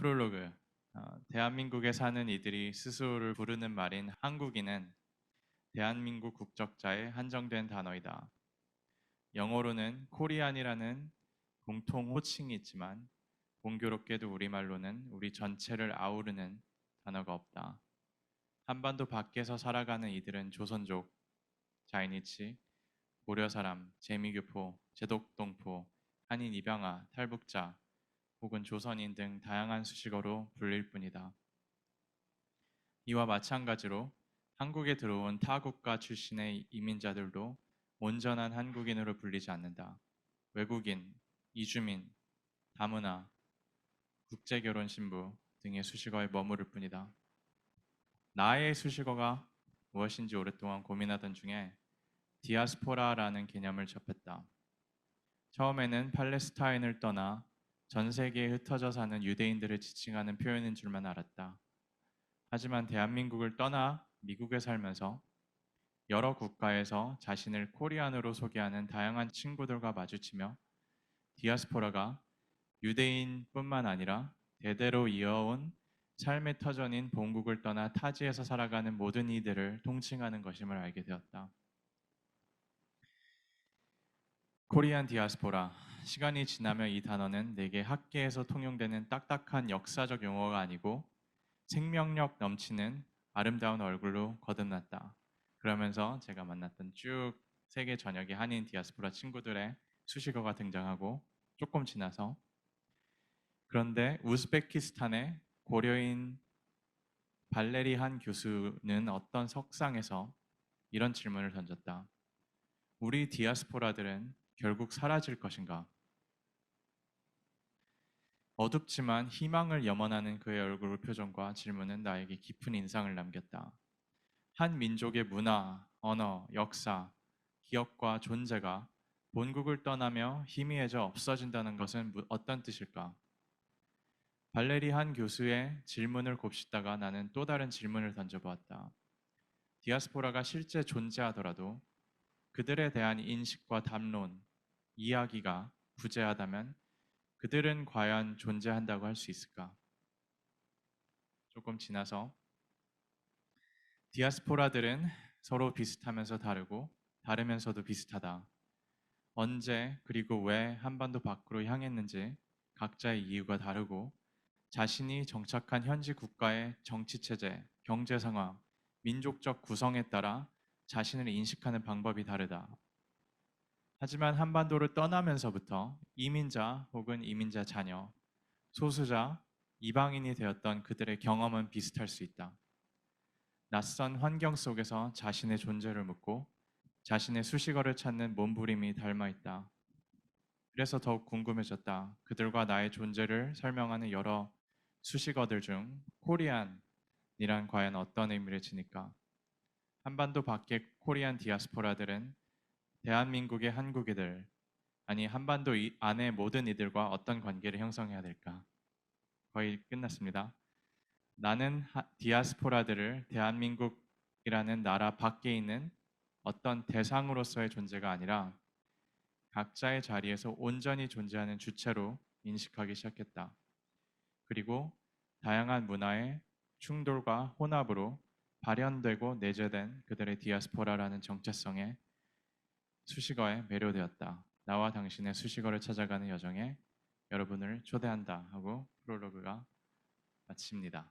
프롤로그 어, 대한민국에 사는 이들이 스스로를 부르는 말인 한국인은 대한민국 국적자에 한정된 단어이다. 영어로는 코리안이라는 공통 호칭이 있지만 공교롭게도 우리말로는 우리 전체를 아우르는 단어가 없다. 한반도 밖에서 살아가는 이들은 조선족, 자이니치, 고려 사람, 재미교포, 제독동포, 한인 입양아, 탈북자, 혹은 조선인 등 다양한 수식어로 불릴 뿐이다. 이와 마찬가지로 한국에 들어온 타 국가 출신의 이민자들도 온전한 한국인으로 불리지 않는다. 외국인, 이주민, 다문화, 국제결혼 신부 등의 수식어에 머무를 뿐이다. 나의 수식어가 무엇인지 오랫동안 고민하던 중에 디아스포라라는 개념을 접했다. 처음에는 팔레스타인을 떠나 전 세계에 흩어져 사는 유대인들을 지칭하는 표현인 줄만 알았다. 하지만 대한민국을 떠나 미국에 살면서 여러 국가에서 자신을 코리안으로 소개하는 다양한 친구들과 마주치며 디아스포라가 유대인뿐만 아니라 대대로 이어온 삶의 터전인 본국을 떠나 타지에서 살아가는 모든 이들을 통칭하는 것임을 알게 되었다. 코리안 디아스포라 시간이 지나며 이 단어는 내게 학계에서 통용되는 딱딱한 역사적 용어가 아니고 생명력 넘치는 아름다운 얼굴로 거듭났다. 그러면서 제가 만났던 쭉 세계 전역의 한인 디아스포라 친구들의 수식어가 등장하고 조금 지나서 그런데 우즈베키스탄의 고려인 발레리 한 교수는 어떤 석상에서 이런 질문을 던졌다. 우리 디아스포라들은 결국 사라질 것인가? 어둡지만 희망을 염원하는 그의 얼굴 표정과 질문은 나에게 깊은 인상을 남겼다. 한 민족의 문화, 언어, 역사, 기억과 존재가 본국을 떠나며 희미해져 없어진다는 것은 무- 어떤 뜻일까? 발레리 한 교수의 질문을 곱씹다가 나는 또 다른 질문을 던져보았다. 디아스포라가 실제 존재하더라도 그들에 대한 인식과 담론, 이야기가 부재하다면 그들은 과연 존재한다고 할 수 있을까? 조금 지나서 디아스포라들은 서로 비슷하면서 다르고 다르면서도 비슷하다. 언제 그리고 왜 한반도 밖으로 향했는지 각자의 이유가 다르고 자신이 정착한 현지 국가의 정치 체제, 경제 상황, 민족적 구성에 따라 자신을 인식하는 방법이 다르다. 하지만 한반도를 떠나면서부터 이민자 혹은 이민자 자녀, 소수자, 이방인이 되었던 그들의 경험은 비슷할 수 있다. 낯선 환경 속에서 자신의 존재를 묻고 자신의 수식어를 찾는 몸부림이 닮아 있다. 그래서 더욱 궁금해졌다. 그들과 나의 존재를 설명하는 여러 수식어들 중 코리안이란 과연 어떤 의미를 지닐까? 한반도 밖의 코리안 디아스포라들은 대한민국의 한국이들 아니 한반도 이- 안의 모든 이들과 어떤 관계를 형성해야 될까? 거의 끝났습니다. 나는 하- 디아스포라들을 대한민국이라는 나라 밖에 있는 어떤 대상으로서의 존재가 아니라 각자의 자리에서 온전히 존재하는 주체로 인식하기 시작했다. 그리고 다양한 문화의 충돌과 혼합으로 발현되고 내재된 그들의 디아스포라라는 정체성에 수식어에 매료되었다. 나와 당신의 수식어를 찾아가는 여정에 여러분을 초대한다 하고 프롤로그가 마칩니다.